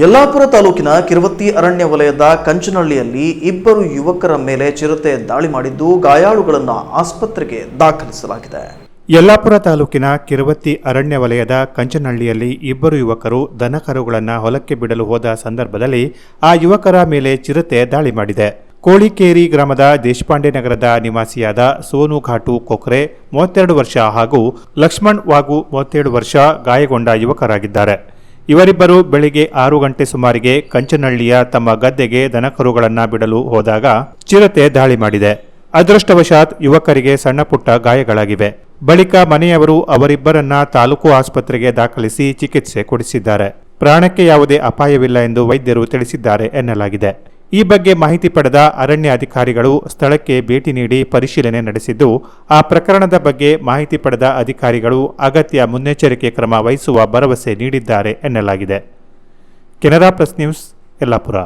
ಯಲ್ಲಾಪುರ ತಾಲೂಕಿನ ಕಿರುವತ್ತಿ ಅರಣ್ಯ ವಲಯದ ಕಂಚನಹಳ್ಳಿಯಲ್ಲಿ ಇಬ್ಬರು ಯುವಕರ ಮೇಲೆ ಚಿರತೆ ದಾಳಿ ಮಾಡಿದ್ದು ಗಾಯಾಳುಗಳನ್ನು ಆಸ್ಪತ್ರೆಗೆ ದಾಖಲಿಸಲಾಗಿದೆ. ಯಲ್ಲಾಪುರ ತಾಲೂಕಿನ ಕಿರುವತ್ತಿ ಅರಣ್ಯ ವಲಯದ ಕಂಚನಹಳ್ಳಿಯಲ್ಲಿ ಇಬ್ಬರು ಯುವಕರು ದನಕರುಗಳನ್ನು ಹೊಲಕ್ಕೆ ಬಿಡಲು ಹೋದ ಸಂದರ್ಭದಲ್ಲಿ ಆ ಯುವಕರ ಮೇಲೆ ಚಿರತೆ ದಾಳಿ ಮಾಡಿದೆ. ಕೋಳಿಕೇರಿ ಗ್ರಾಮದ ದೇಶಪಾಂಡೆ ನಗರದ ನಿವಾಸಿಯಾದ ಸೋನು ಘಾಟು ಕೊಕ್ರೆ, ಮೂವತ್ತೆರಡು ವರ್ಷ ಹಾಗೂ ಲಕ್ಷ್ಮಣ್ ವಾಗು ಮೂವತ್ತೇಳು ವರ್ಷ ಗಾಯಗೊಂಡ ಯುವಕರಾಗಿದ್ದಾರೆ. ಇವರಿಬ್ಬರು ಬೆಳಿಗ್ಗೆ ಆರು ಗಂಟೆ ಸುಮಾರಿಗೆ ಕಂಚನಹಳ್ಳಿಯ ತಮ್ಮ ಗದ್ದೆಗೆ ದನಕರುಗಳನ್ನು ಬಿಡಲು ಹೋದಾಗ ಚಿರತೆ ದಾಳಿ ಮಾಡಿದೆ. ಅದೃಷ್ಟವಶಾತ್ ಯುವಕರಿಗೆ ಸಣ್ಣಪುಟ್ಟ ಗಾಯಗಳಾಗಿವೆ. ಬಳಿಕ ಮನೆಯವರು ಅವರಿಬ್ಬರನ್ನ ತಾಲೂಕು ಆಸ್ಪತ್ರೆಗೆ ದಾಖಲಿಸಿ ಚಿಕಿತ್ಸೆ ಕೊಡಿಸಿದ್ದಾರೆ. ಪ್ರಾಣಕ್ಕೆ ಯಾವುದೇ ಅಪಾಯವಿಲ್ಲ ಎಂದು ವೈದ್ಯರು ತಿಳಿಸಿದ್ದಾರೆ ಎನ್ನಲಾಗಿದೆ. ಈ ಬಗ್ಗೆ ಮಾಹಿತಿ ಪಡೆದ ಅರಣ್ಯ ಅಧಿಕಾರಿಗಳು ಸ್ಥಳಕ್ಕೆ ಭೇಟಿ ನೀಡಿ ಪರಿಶೀಲನೆ ನಡೆಸಿದ್ದು, ಆ ಪ್ರಕರಣದ ಬಗ್ಗೆ ಮಾಹಿತಿ ಪಡೆದ ಅಧಿಕಾರಿಗಳು ಅಗತ್ಯ ಮುನ್ನೆಚ್ಚರಿಕೆ ಕ್ರಮ ವಹಿಸುವ ಭರವಸೆ ನೀಡಿದ್ದಾರೆ ಎನ್ನಲಾಗಿದೆ. Canara press news, Yellapur.